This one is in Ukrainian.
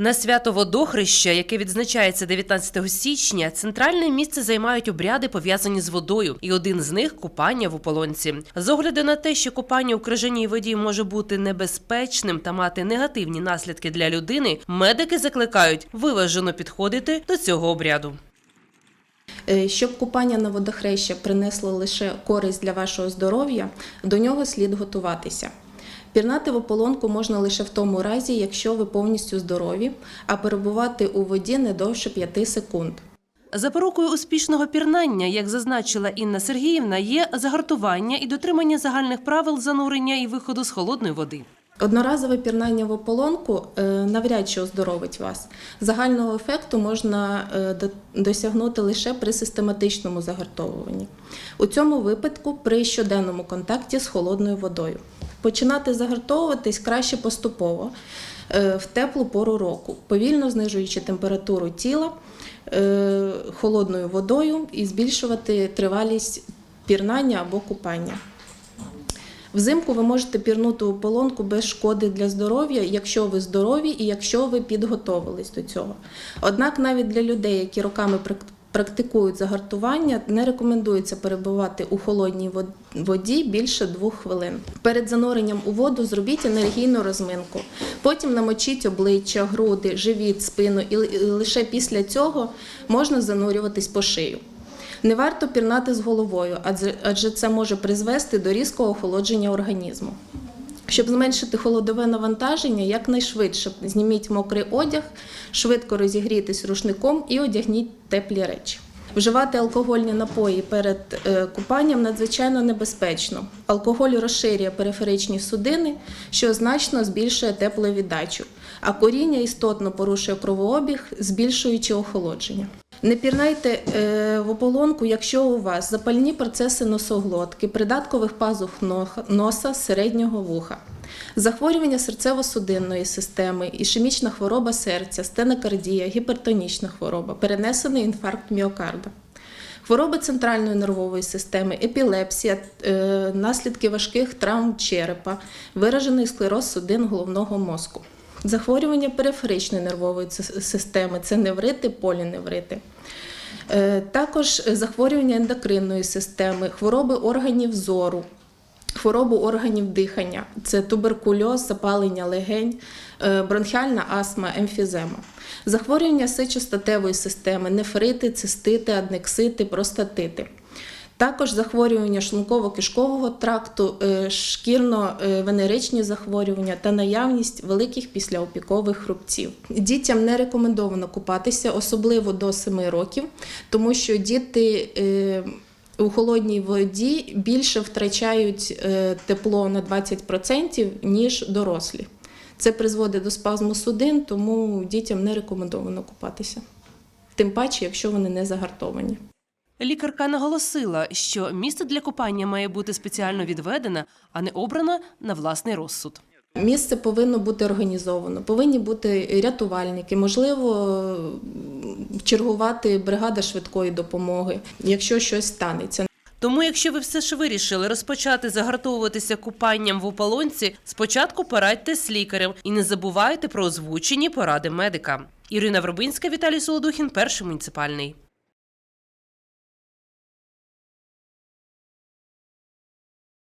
На свято водохреща, яке відзначається 19 січня, центральне місце займають обряди, пов'язані з водою, і один з них купання в ополонці. З огляду на те, що купання у крижаній воді може бути небезпечним та мати негативні наслідки для людини, медики закликають виважено підходити до цього обряду. Е, Щоб купання на водохреща принесло лише користь для вашого здоров'я, до нього слід готуватися. Пірнати в ополонку можна лише в тому разі, якщо ви повністю здорові, а перебувати у воді не довше 5 секунд. Запорукою успішного пірнання, як зазначила Інна Сергіївна, є загартування і дотримання загальних правил занурення і виходу з холодної води. Одноразове пірнання в ополонку е, навряд чи оздоровить вас. Загального ефекту можна е, досягнути лише при систематичному загартовуванні. У цьому випадку при щоденному контакті з холодною водою. Починати загартовуватись краще поступово е, в теплу пору року, повільно знижуючи температуру тіла е, холодною водою і збільшувати тривалість пірнання або купання. Взимку ви можете пірнути у полонку без шкоди для здоров'я, якщо ви здорові і якщо ви підготовились до цього. Однак навіть для людей, які роками прак- практикують загартування, не рекомендується перебувати у холодній воді більше двох хвилин. Перед зануренням у воду зробіть енергійну розминку. Потім намочіть обличчя, груди, живіт, спину, і лише після цього можна занурюватись по шию. Не варто пірнати з головою, адже це може призвести до різкого охолодження організму. Щоб зменшити холодове навантаження, якнайшвидше зніміть мокрий одяг, швидко розігрійтесь рушником і одягніть теплі речі. Вживати алкогольні напої перед е, купанням надзвичайно небезпечно. Алкоголь розширює периферичні судини, що значно збільшує тепловіддачу, а коріння істотно порушує кровообіг, збільшуючи охолодження. Не пірнайте е, в ополонку, якщо у вас запальні процеси носоглотки, придаткових пазух носа, середнього вуха, захворювання серцево-судинної системи, ішемічна хвороба серця, стенокардія, гіпертонічна хвороба, перенесений інфаркт міокарда. Хвороби центральної нервової системи, епілепсія, е, наслідки важких травм черепа, виражений склероз судин головного мозку. Захворювання периферичної нервової системи це неврити, поліневрити. Е, Також захворювання ендокринної системи, хвороби органів зору, хвороби органів дихання, це туберкульоз, запалення легень, е, бронхіальна астма, емфізема. Захворювання сечостатевої системи, нефрити, цистити, аднексити, простатити. Також захворювання шлунково-кишкового тракту, е, шкірно-венеричні захворювання та наявність великих післяопікових рубців. Дітям не рекомендовано купатися, особливо до 7 років, тому що діти е, у холодній воді більше втрачають е, тепло на 20%, ніж дорослі. Це призводить до спазму судин, тому дітям не рекомендовано купатися. Тим паче, якщо вони не загартовані. Лікарка наголосила, що місце для купання має бути спеціально відведене, а не обране на власний розсуд. Місце повинно бути організовано, повинні бути рятувальники, можливо, чергувати бригада швидкої допомоги, якщо щось станеться. Тому, якщо ви все ж вирішили розпочати загартовуватися купанням в ополонці, спочатку порадьте з лікарем і не забувайте про озвучені поради медика. Ірина Вробинська, Віталій Солодухін, перший муніципальний.